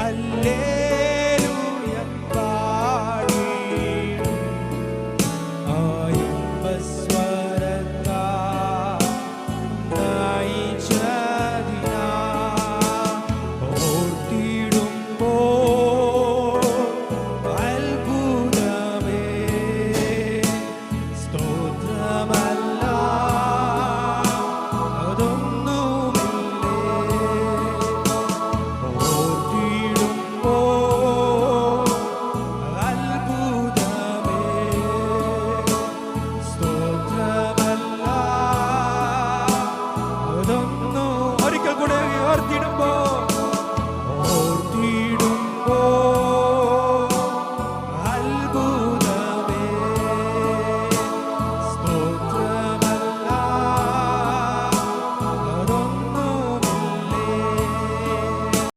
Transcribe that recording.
Hallelujah.